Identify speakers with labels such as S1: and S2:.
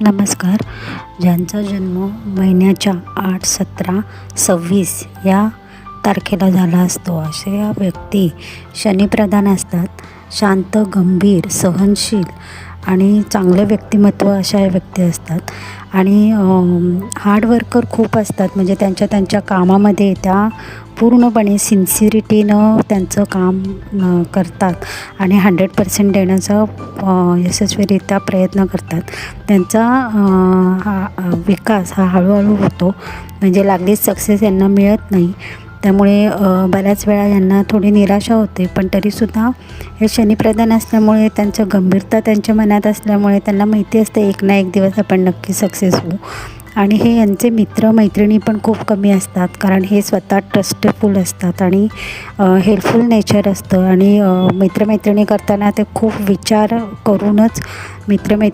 S1: नमस्कार. ज्यांचा जन्म महिन्याच्या आठ सतरा सव्वीस या तारखेला झाला असतो असे या व्यक्ती शनिप्रधान असतात. शांत गंभीर सहनशील आणि चांगलं व्यक्तिमत्व अशा या व्यक्ती असतात. आणि हार्डवर्कर खूप असतात. म्हणजे त्यांच्या त्यांच्या कामामध्ये त्या पूर्णपणे सिन्सिरिटीनं त्यांचं काम करतात. आणि हंड्रेड पर्सेंट देण्याचा यशस्वीरित्या प्रयत्न करतात. त्यांचा हा विकास हा हळूहळू होतो. म्हणजे लागलीच सक्सेस यांना मिळत नाही. त्यामुळे बऱ्याच वेळा यांना थोडी निराशा होते. पण तरीसुद्धा हे शनिप्रधान असल्यामुळे त्यांचं गंभीरता त्यांच्या मनात असल्यामुळे त्यांना माहिती असते एक ना एक दिवस आपण नक्की सक्सेस होऊ. आणि हे यांचे मित्र मैत्रिणी पण खूप कमी असतात. कारण हे स्वतः ट्रस्टफुल असतात आणि हेल्पफुल नेचर असतं. आणि मित्रमैत्रिणी करताना ते खूप विचार करूनच मित्रमैत्रिणी